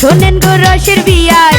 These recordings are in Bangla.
শোনেন গো রসের বিয়ায়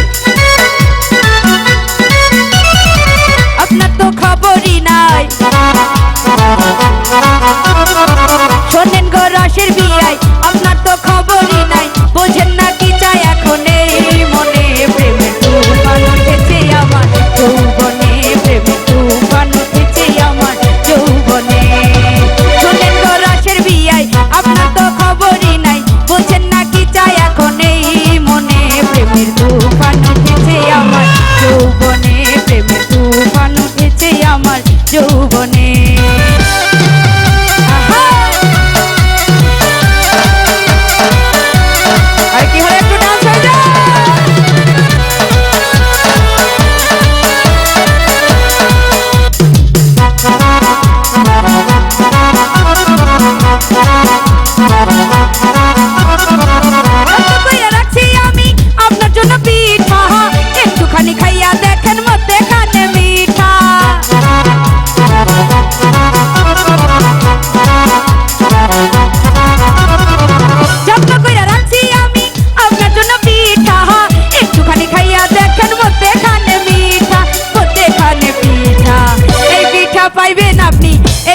যৌবনে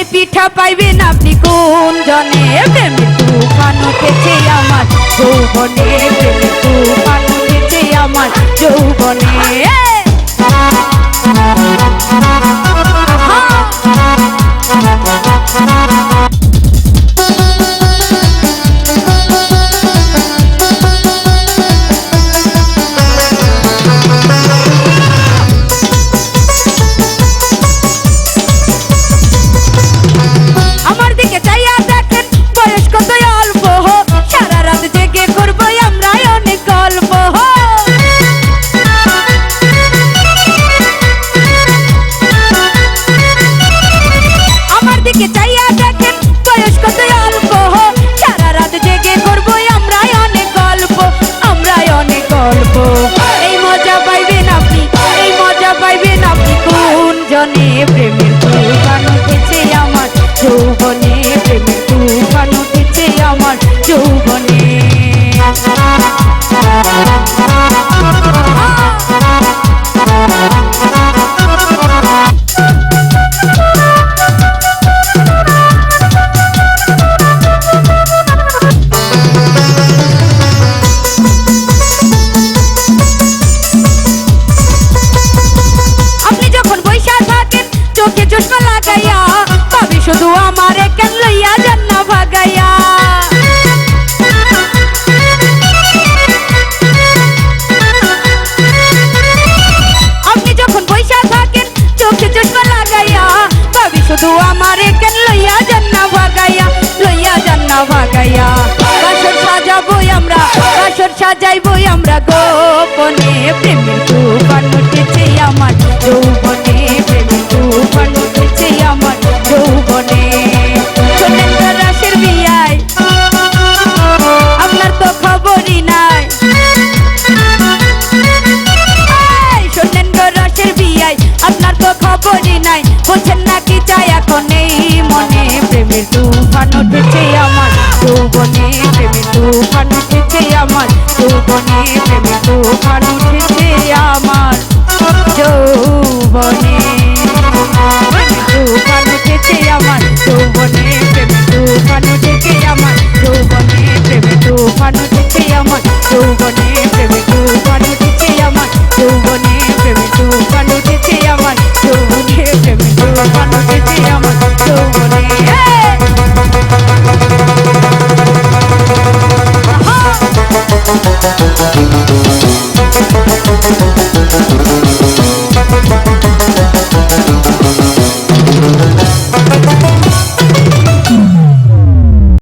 মজা পাইবেন আপনি কোন জনে প্রেমের তুফান উঠেছে আমার, যৌবনে প্রেমের তুফান উঠেছে আমার, যৌবনে। প্রেমের তুফান উঠেছে আমার যৌবনে প্রেমের তুফান উঠেছে আমার যৌবনে কেন লইয়া ভাগাইয়া আপনি যখন বৈশা থাকেন চোখে চশমা লাগাইয়া তবে শুধু আমার কেন লইয়া ভাগাইয়া লইয়া যান ভাগাইয়া বাসর সাজাবই আমরা বাসর সাজাইবই আমরা গোপনে প্রেমের তুফান উঠেছে তো খবরই নাই। বলছেন নাকি চাই এখন এই মনে প্রেমের তুফান উঠেছে আমার। যৌবনে প্রেমের তুফান উঠেছে আমার। যৌবনে প্রেমের তুফান উঠেছে আমার। যৌবনে তুফান উঠেছে আমার। যৌবনে প্রেমের তুফান উঠেছে আমার। যৌবনে প্রেমের তুফান